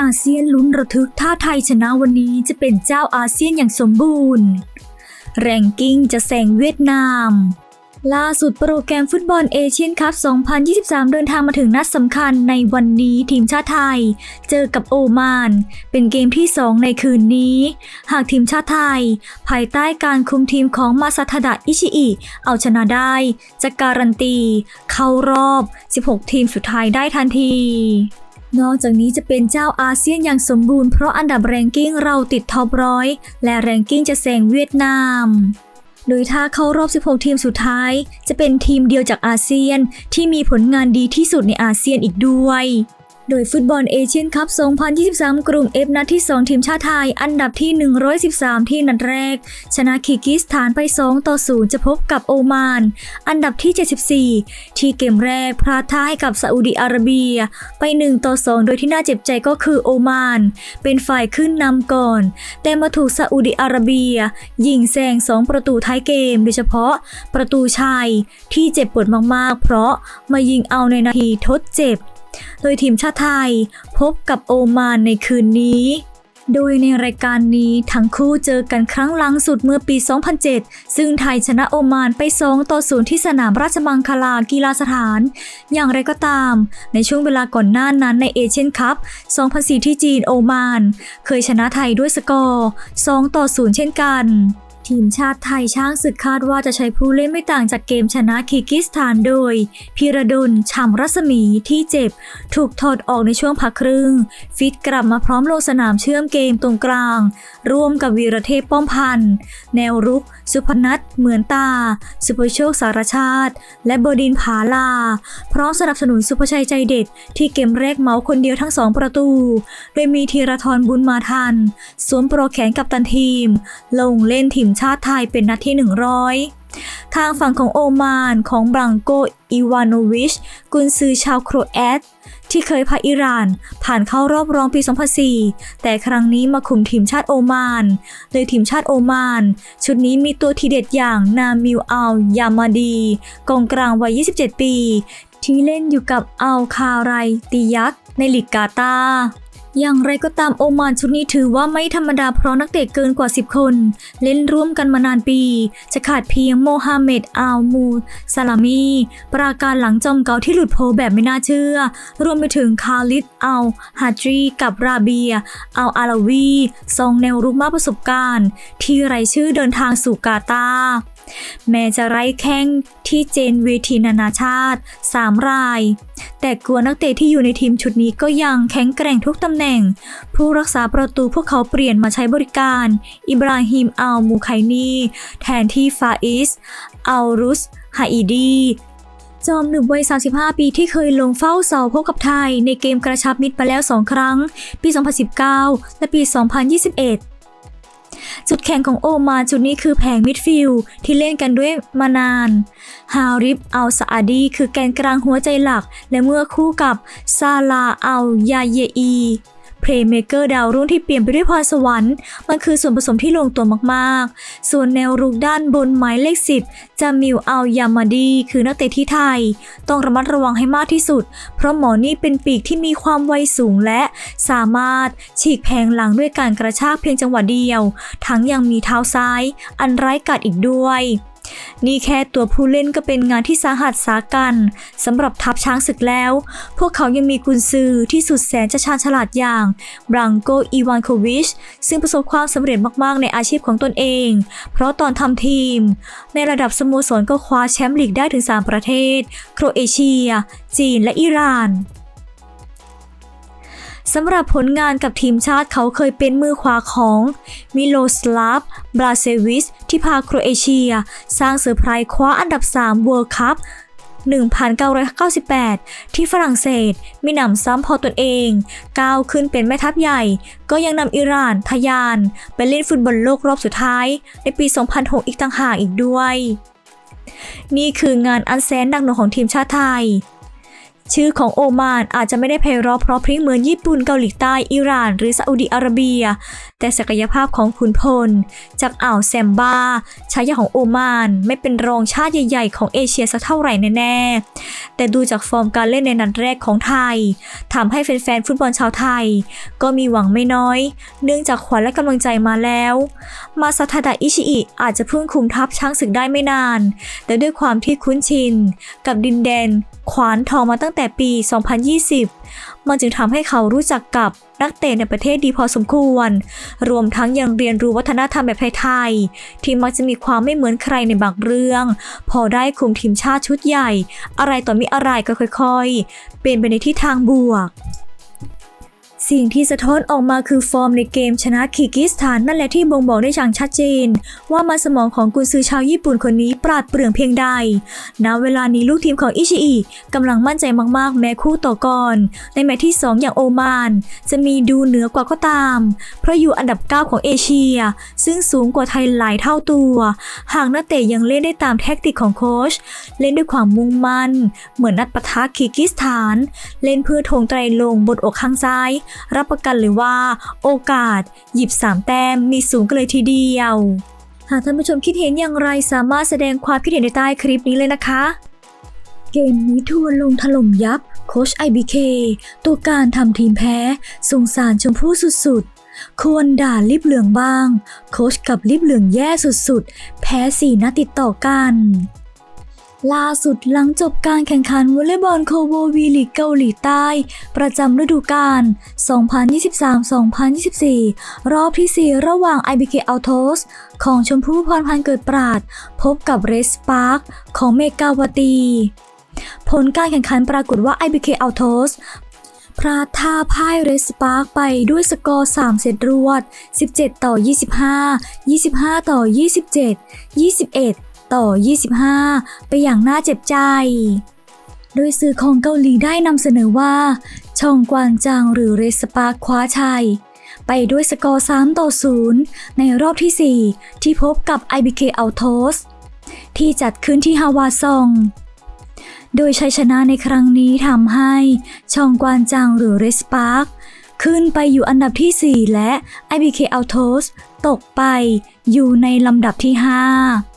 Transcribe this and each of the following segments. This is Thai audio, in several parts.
อาเซียนลุ้นระทึกถ้าไทยชนะวันนี้จะเป็นเจ้าอาเซียนอย่างสมบูรณ์ แรงกิ้งจะแซงเวียดนาม ล่าสุดโปรแกรมฟุตบอลเอเชียนคัพ 2023 เดินทางมาถึงนัดสำคัญในวันนี้ทีมชาติไทย เจอกับโอมาน เป็นเกมที่ 2 ในคืนนี้ หากทีมชาติไทย ภายใต้การคุมทีมของมาซาทดะอิชิอิเอาชนะได้ จะการันตี เข้ารอบ 16 ทีมสุดท้ายได้ทันที นอกจากนี้จะเป็นเจ้าอาเซียนอย่างสมบูรณ์เพราะอันดับแรงกิ้งเราติดท็อปร้อยและแรงกิ้งจะแซงเวียดนาม โดยถ้าเข้ารอบ 16 ทีมสุดท้าย จะเป็นทีมเดียวจากอาเซียนที่มีผลงานดีที่สุดในอาเซียนอีกด้วย โดยฟุตบอลเอเชียนคัพ 2023 กลุ่ม F นัดที่ 2 ทีมชาติไทย อันดับที่ 113 ที่นัดแรก ชนะคีกิสถานไป 2 ต่อ 0 จะพบกับโอมาน อันดับที่ 74 ที่เกมแรกพลาดท่าให้กับซาอุดิอาระเบีย ไป 1 ต่อ 2 โดยที่น่าเจ็บใจก็คือโอมาน เป็นฝ่ายขึ้นนำก่อน แต่มาถูกซาอุดิอาระเบีย ยิงแซง 2 ประตูท้ายเกม โดยเฉพาะประตูชัยที่เจ็บปวดมากๆ เพราะมายิงเอาในนาทีทดเจ็บ โดยทีมชาติไทยพบกับโอมานในคืนนี้ โดยในรายการนี้ทั้งคู่เจอกันครั้งล่าสุดเมื่อปี 2007 ซึ่งไทยชนะโอมานไป 2 ต่อ 0 ที่สนามราชมังคลากีฬาสถาน อย่างไรก็ตาม ในช่วงเวลาก่อนหน้านั้นในเอเชียนคัพ 2004 ที่จีนโอมาน เคยชนะไทยด้วยสกอร์ 2 ต่อ 0 เช่นกัน ทีมชาติไทยช้างศึกคาดว่าจะใช้ผู้เล่นไม่ต่างจากเกมชนะคีร์กิสถานโดยพีระดลช่ำรัศมีที่เจ็บ ถูกถอดออกในช่วงพักครึ่ง ฟิตกลับมาพร้อมลงสนามเชื่อมเกมตรงกลาง ร่วมกับวีรเทพป้อมพันธ์แนวรุก สุพนัทเหมือนตา สุภโชคสารชาติ และบดินผาลา พร้อมสนับสนุนสุภชัยใจเด็ด ที่เกมแรกเมาส์คนเดียวทั้งสองประตู โดยมีธีรทรบุญมาทันสวมโปรแขนกับตันทีม ลงเล่นทีมชาติไทยเป็นนัดที่ 100 ทางฝั่งของโอมานของบรังโกอีวานวิช กุนซือชาวโครแอตที่เคยพาอิหร่าน ผ่านเข้ารอบรองปี 2004 แต่ครั้งนี้มาคุมทีมชาติโอมานโดยทีมชาติโอมาน ชุดนี้มีตัวทีเด็ดอย่างนามิลอัลยามาดีกองกลางวัย 27 ปี ที่เล่นอยู่กับอัลคาไรติยักในลีกกาตา อย่างไรก็ตามโอมานชุดนี้ถือว่าไม่ธรรมดาเพราะนักเตะเกินกว่า 10 คน เล่นร่วมกันมานานปี จะขาดเพียงโมฮัมเหม็ดอัลมูซาลามี ปราการหลังจอมเก่าที่หลุดโผแบบไม่น่าเชื่อ รวมไปถึงคาลิดอัลฮาจีกับราเบียอัลอาลาวีซองแนวรุกมากประสบการณ์ ที่ไรชื่อเดินทางสู่กาตาร์ แม้จะไร้แข้งที่เจนเวทีนานาชาติ 3 ราย แต่กลัวนักเตะที่อยู่ในทีมชุดนี้ก็ยังแข็งแกร่งทุกตำแหน่ง ผู้รักษาประตูพวกเขาเปลี่ยนมาใช้บริการ อิบราฮิมอัลมูไคนีแทนที่ฟาอิสอัลรุสฮาอิดีจอมหนุ่มวัย 35 ปีที่เคยลงเฝ้าเสาพบกับไทยในเกมกระชับมิตรมาแล้ว 2 ครั้ง ปี 2019 และปี 2021 จุดแข็งของโอมานจุดนี้คือแผงมิดฟิลด์ที่เล่นกันด้วยมานาน ฮาริฟอัลซาอาดีคือแกนกลางหัวใจหลัก และเมื่อคู่กับซาลาอัลยาเยอี เพลย์เมเกอร์ดาวรุ่งที่เปลี่ยนไปด้วยพรสวรรค์ มันคือส่วนผสมที่ลงตัวมากๆ ส่วนแนวรุกด้านบนหมายเลข 10 จามิลอัลยามาดีคือนักเตะที่ไทย ต้องระมัดระวังให้มากที่สุด เพราะหมอนี่เป็นปีกที่มีความไวสูงและสามารถฉีกแผงหลังด้วยการกระชากเพียงจังหวะเดียว ทั้งยังมีเท้าซ้าย อันไร้กัดอีกด้วย นี่แค่ตัวผู้เล่นก็เป็นงานที่สาหัสสากันสำหรับทัพช้างศึกแล้ว พวกเขายังมีกุนซือที่สุดแสนจะชาญฉลาดอย่างบรังโกอีวานโควิช ซึ่งประสบความสำเร็จมากๆในอาชีพของตนเอง เพราะตอนทำทีม ในระดับสโมสรก็คว้าแชมป์ลีกได้ถึง 3 ประเทศ โครเอเชีย จีนและอิหร่าน สำหรับผลงานกับทีมชาติเขาเคยเป็นมือขวาของมิโลสลาฟ บราเซวิชที่พาโครเอเชีย สร้างเซอร์ไพรส์คว้าอันดับ 3 World Cup 1998 ที่ฝรั่งเศสมีหนำซ้ำพอตนเองก้าวขึ้นเป็นแม่ทัพใหญ่ ก็ยังนำอิหร่านทะยาน ไปเล่นฟุตบอลโลกรอบสุดท้าย ในปี 2006 อีกต่างหากอีกด้วย นี่คืองานอันแสนดังหนวงของทีมชาติไทย ชื่อของโอมานอาจจะไม่ได้ไพเราะเพราะพริ้งเหมือนญี่ปุ่นเกาหลีใต้อิหร่านหรือซาอุดิอาระเบีย แต่ศักยภาพของขุนพล จากอ่าวแซมบาชายาของโอมานไม่เป็นรองชาติใหญ่ๆ ของเอเชียสักเท่าไหร่แน่ๆ แต่ดูจากฟอร์มการเล่นในนัดแรกของไทยทำให้แฟนๆฟุตบอลชาวไทย ก็มีหวังไม่น้อย เนื่องจากขวัญและกำลังใจมาแล้ว มาซาทาดะอิชิอิอาจจะเพิ่งคุมทัพช้างศึกได้ไม่นาน แต่ด้วยความที่คุ้นชิน กับดินแดน ขวานทองมาตั้งแต่ปี 2020 มันจึงทำให้เขารู้จักกับนักเตะในประเทศดีพอสมควร รวมทั้งยังเรียนรู้วัฒนธรรมแบบไทยๆ ที่มักจะมีความไม่เหมือนใครในบางเรื่อง พอได้คุมทีมชาติชุดใหญ่ อะไรต่อมีอะไรก็ค่อยๆ เป็นไปในทิศทางบวก สิ่งที่สะท้อนออกมาคือฟอร์มในเกมชนะคีร์กิสถานนั่นแหละที่บ่งบอกได้อย่างชัดเจน ว่ามันสมองของกุนซือชาวญี่ปุ่นคนนี้ปราดเปรื่องเพียงใด ณ เวลานี้ลูกทีมของอิชิอิกำลังมั่นใจมากๆ แม้คู่ต่อก่อน ในแมตช์ที่ 2 อย่างโอมาน จะมีดูเหนือกว่าก็ตาม เพราะอยู่อันดับ 9 ของเอเชีย ซึ่งสูงกว่าไทยหลายเท่าตัว หากนักเตะยังเล่นได้ตามแท็กติกของโค้ชเล่นด้วยความมุ่งมั่น เหมือนนัดปะทะคีร์กิสถาน เล่นเพื่อธงไตรลงบนอกข้างซ้ายรับประกันเลยว่า โอกาส หยิบ 3 แต้มมีสูงกันเลยทีเดียว หากท่านผู้ชมคิดเห็นอย่างไรสามารถแสดงความคิดเห็นในใต้คลิปนี้เลยนะคะ เกมนี้ทัวลงถล่มยับ โค้ช IBK ตัวการทำทีมแพ้ สงสารชมพู่สุดๆ ควรด่าลิบเหลืองบ้าง โคชกับลิบเหลืองแย่สุดๆ แพ้สี่นัดติดต่อกัน ล่าสุดหลังจบการแข่งขันวอลเลย์บอลโคโววีลีกเกาหลีใต้ ประจำฤดูกาล 2023-2024 รอบที่ 4 ระหว่าง IBK Autos ของชมพู่พรพันธ์เกิดปราด พบกับเรสปาร์คของเมกาวตี ผลการแข่งขันปรากฏว่า IBK Autos พลาดท่าพ่ายเรสปาร์คไปด้วยสกอร์ 3 เซตรวด 17 ต่อ 25 25 ต่อ 27 21 ต่อ 25 ไปอย่างน่าเจ็บใจ โดยสื่อของเกาหลีได้นำเสนอว่า ชองกวางจางหรือเรสปาร์คว้าชัย ไปด้วยสกอร์ 3 ต่อ 0 ในรอบที่ 4 ที่พบกับ IBK Autos ที่จัดขึ้นที่ฮาวาซองโดยชัยชนะในครั้งนี้ทำให้ชองกวานจางหรือเรสปาร์คขึ้นไปอยู่อันดับที่ 4 และ IBK Autos ตกไปอยู่ในลำดับที่ 5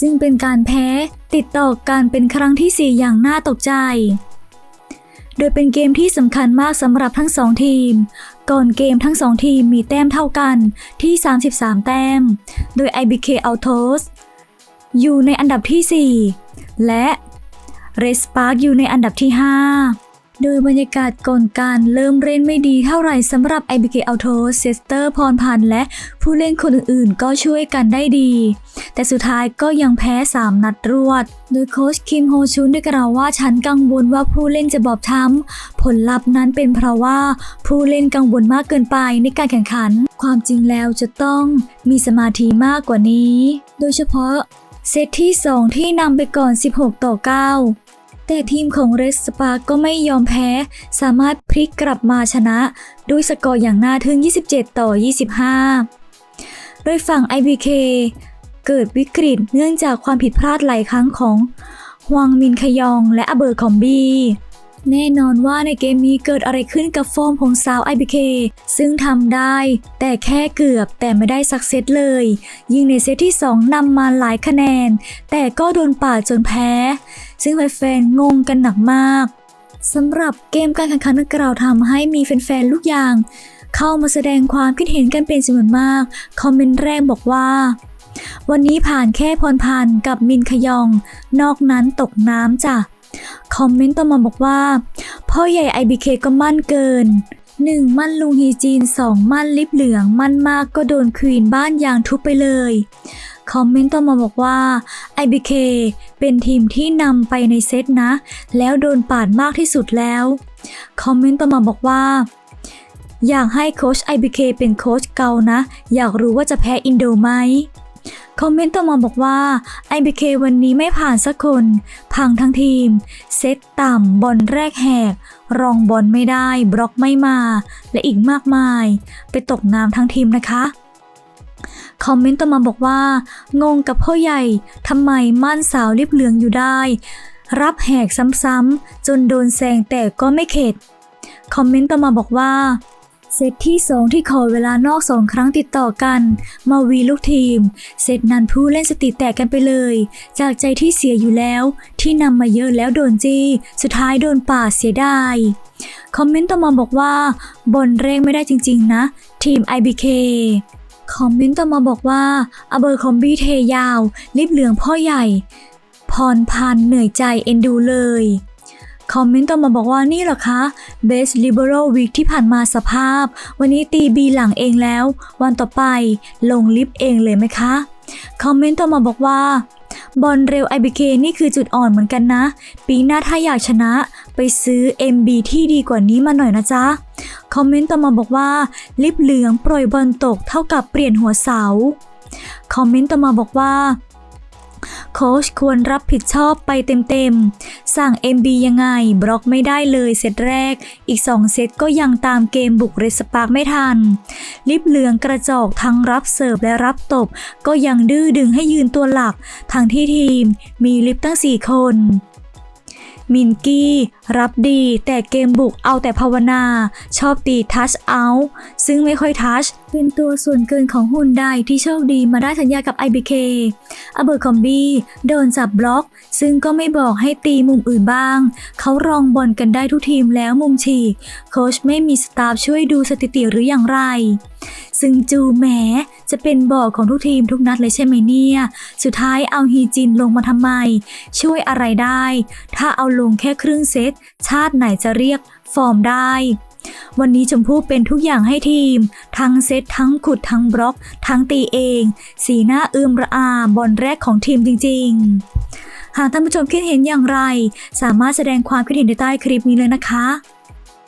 ซึ่งเป็นการแพ้ติดต่อกันเป็นครั้งที่ 4 อย่างน่าตกใจ โดยเป็นเกมที่สำคัญมากสำหรับทั้งสองทีม ก่อนเกมทั้งสองทีมมีแต้มเท่ากันที่ 33 แต้ม โดย IBK Autos อยู่ในอันดับที่ 4 และเรสปาร์กอยู่ในอันดับที่ 5 โดยบรรยากาศก่อนการเริ่มเล่นไม่ดีเท่าไหร่สำหรับ IBK Auto เซสเตอร์พรพันธ์และผู้เล่นคนอื่นๆ ก็ช่วยกันได้ดี แต่สุดท้ายก็ยังแพ้ 3 นัดรวด โดยโค้ชคิมโฮชุนได้กล่าวว่าฉันกังวลว่าผู้เล่นจะบอบช้ำผลลัพธ์นั้นเป็นเพราะว่าผู้เล่นกังวลมากเกินไปในการแข่งขัน ความจริงแล้วจะต้องมีสมาธิมากกว่านี้ โดยเฉพาะเซตที่ 2 ที่นำไปก่อน 16 ต่อ 9 แต่ทีมของเรสปาก็ไม่ยอมแพ้ สามารถพลิกกลับมาชนะ ด้วยสกอร์อย่างน่าทึ่ง 27 ต่อ 25 โดยฝั่ง IBK เกิดวิกฤตเนื่องจากความผิดพลาดหลายครั้งของฮวงมินคยองและอเบิร์คอมบี แน่นอนว่าในเกมนี้เกิดอะไรขึ้นกับฟอร์มของสาว IBK ซึ่งทำได้ แต่แค่เกือบแต่ไม่ได้สักเซตเลย ยิงในเซตที่ 2นำมาหลายคะแนน แต่ก็โดนป่าจนแพ้ ซึ่งแฟนๆงงกันหนักมากสำหรับเกมการแข่งขันดังกล่าวทำให้มีแฟนๆลูกอย่าง เข้ามาแสดงความคิดเห็นกันเป็นจำนวนมาก คอมเมนต์แรกบอกว่า วันนี้ผ่านแค่พรพันกับมินขยอง นอกนั้นตกน้ำจ้ะ คอมเมนต์ต่อมาบอกว่า พ่อใหญ่ IBK ก็มั่นเกิน 1. มั่นลุงฮีจีน 2. มั่นลิบเหลือง มั่นมากก็โดนควีนบ้านยางทุบไปเลย คอมเมนต์ต่อมาบอกว่า IBK เป็นทีมที่นำไปในเซตนะ แล้วโดนปาดมากที่สุดแล้ว คอมเมนต์ต่อมาบอกว่า อยากให้โค้ช IBK เป็นโค้ชเกานะ อยากรู้ว่าจะแพ้อินโดไหม คอมเมนต์ต่อมาบอกว่า IBK วันนี้ไม่ผ่านสักคน พังทั้งทีม เซตต่ำบอลแรกแหก รองบอลไม่ได้ บล็อกไม่มา และอีกมากมาย ไปตกน้ำทั้งทีมนะคะคอมเมนต์ต่อมาบอกว่า งงกับพ่อใหญ่ทำไมมั่นสาวลิบเหลืองอยู่ได้ รับแหกซ้ำๆจนโดนแซงแต่ก็ไม่เข็ด คอมเมนต์ต่อมาบอกว่า เซตที่ 2 ที่ขอเวลานอกสองครั้งติดต่อกัน มาวีลูกทีม เซตนั้นผู้เล่นสติแตกกันไปเลย จากใจที่เสียอยู่แล้ว ที่นำมาเยอะแล้วโดนจี้ สุดท้ายโดนป่าเสียได้คอมเมนต์ต่อมาบอกว่า บนเร่งไม่ได้จริงๆนะ ทีม IBK คอมเมนต์ต่อมาบอกว่าอเบอร์คอมบี้เทยาว ลิบเหลืองพ่อใหญ่ พรพันเหนื่อยใจเอ็นดูเลย คอมเมนต์ต่อมาบอกว่านี่เหรอคะ Best Liberal Week ที่ผ่านมาสภาพ วันนี้ตีบีหลังเองแล้ว วันต่อไปลงลิฟต์เองเลยไหมคะคอมเมนต์ต่อมาบอกว่าบอลเร็ว IBK นี่คือจุดอ่อนเหมือนกันนะ ปีหน้าถ้าอยากชนะ ไปซื้อ MB ที่ดีกว่านี้มาหน่อยนะจ๊ะ คอมเมนต์ต่อมาบอกว่า ลิฟต์เหลืองปล่อยบอลตกเท่ากับเปลี่ยนหัวเสา คอมเมนต์ต่อมาบอกว่า ค้ชควรรับผิดชอบไปเต็มๆ สั่ง MB ยังไง บล็อกไม่ได้เลยเซตแรก อีก 2 เซตก็ยังตามเกมบุกเรสปาร์กไม่ทัน ลิบเหลืองกระจอกทั้งรับเสิร์ฟและรับตบ ก็ยังดื้อดึงให้ยืนตัวหลัก ทั้งที่ทีมมีลิฟตั้ง 4 คนมินกี้ รับดีแต่เกมบุกเอาแต่ภาวนา ชอบตีทัชเอาท์ซึ่งไม่ค่อยทัช เป็นตัวส่วนเกินของฮุนไดที่โชคดีมาได้สัญญากับ IBK อเบอร์คอมบี้โดนจับบล็อก ซึ่งก็ไม่บอกให้ตีมุมอื่นบ้าง เขารองบอลกันได้ทุกทีมแล้วมุมฉีก โค้ชไม่มีสตาฟช่วยดูสถิติหรืออย่างไร ซึ่งจูแหมจะเป็นบอกของทุกทีมทุกนัดเลยใช่ไหมเนี่ย สุดท้ายเอาฮีจินลงมาทำไม ช่วยอะไรได้ ถ้าเอาลงแค่ครึ่งเซต ชาติไหนจะเรียกฟอร์มได้ วันนี้ชมพู่เป็นทุกอย่างให้ทีม ทั้งเซตทั้งขุดทั้งบล็อก ทั้งตีเอง สีหน้าเอื้อมระอาบอลแรกของทีมจริง ๆ หากท่านผู้ชมคิดเห็นอย่างไร สามารถแสดงความคิดเห็นในใต้คลิปนี้เลยนะคะ